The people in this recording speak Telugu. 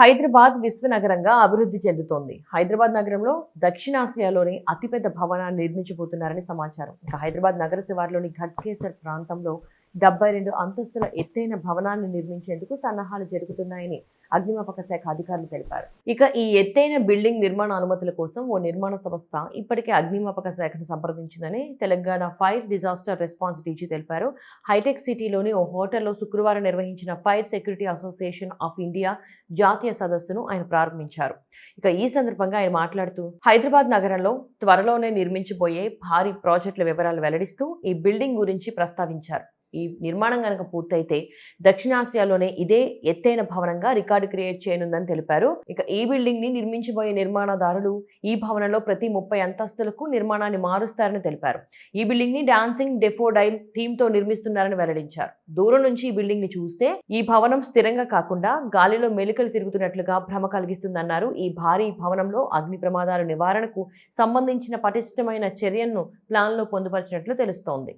హైదరాబాద్ విశ్వనగరంగా అభివృద్ధి చెందుతోంది. హైదరాబాద్ నగరంలో దక్షిణాసియాలోని అతిపెద్ద భవనాన్ని నిర్మించబోతున్నారని సమాచారం. ఇక హైదరాబాద్ నగర శివార్లోని ఘట్కేసర్ ప్రాంతంలో డెబ్బై రెండు అంతస్తుల ఎత్తైన భవనాన్ని నిర్మించేందుకు సన్నాహాలు జరుగుతున్నాయని అగ్నిమాపక శాఖ అధికారులు తెలిపారు. ఇక ఈ ఎత్తైన బిల్డింగ్ నిర్మాణ అనుమతుల కోసం ఓ నిర్మాణ సంస్థ ఇప్పటికే అగ్నిమాపక శాఖను సంప్రదించిందని Telangana fire disaster response DG తెలిపారు. హైటెక్ సిటీలోని ఓ హోటల్లో శుక్రవారం నిర్వహించిన fire security association of India జాతీయ సదస్సును ఆయన ప్రారంభించారు. ఇక ఈ సందర్భంగా ఆయన మాట్లాడుతూ హైదరాబాద్ నగరంలో త్వరలోనే నిర్మించబోయే భారీ ప్రాజెక్టుల వివరాలు వెల్లడిస్తూ ఈ బిల్డింగ్ గురించి ప్రస్తావించారు. ఈ నిర్మాణం కనుక పూర్తయితే దక్షిణాసియాలోనే ఇదే ఎత్తైన భవనంగా రికార్డు క్రియేట్ చేయనుందని తెలిపారు. ఇక ఈ బిల్డింగ్ని నిర్మించబోయే నిర్మాణదారులు ఈ భవనంలో ప్రతి ముప్పై అంతస్తులకు నిర్మాణాన్ని మారుస్తారని తెలిపారు. ఈ బిల్డింగ్ని డాన్సింగ్ డెఫోడైల్ థీమ్తో నిర్మిస్తున్నారని వెల్లడించారు. దూరం నుంచి ఈ బిల్డింగ్ని చూస్తే ఈ భవనం స్థిరంగా కాకుండా గాలిలో మెలికలు తిరుగుతున్నట్లుగా భ్రమ కలిగిస్తుందన్నారు. ఈ భారీ భవనంలో అగ్ని ప్రమాదాల నివారణకు సంబంధించిన పటిష్టమైన చర్యను ప్లాన్లో పొందుపరిచినట్లు తెలుస్తోంది.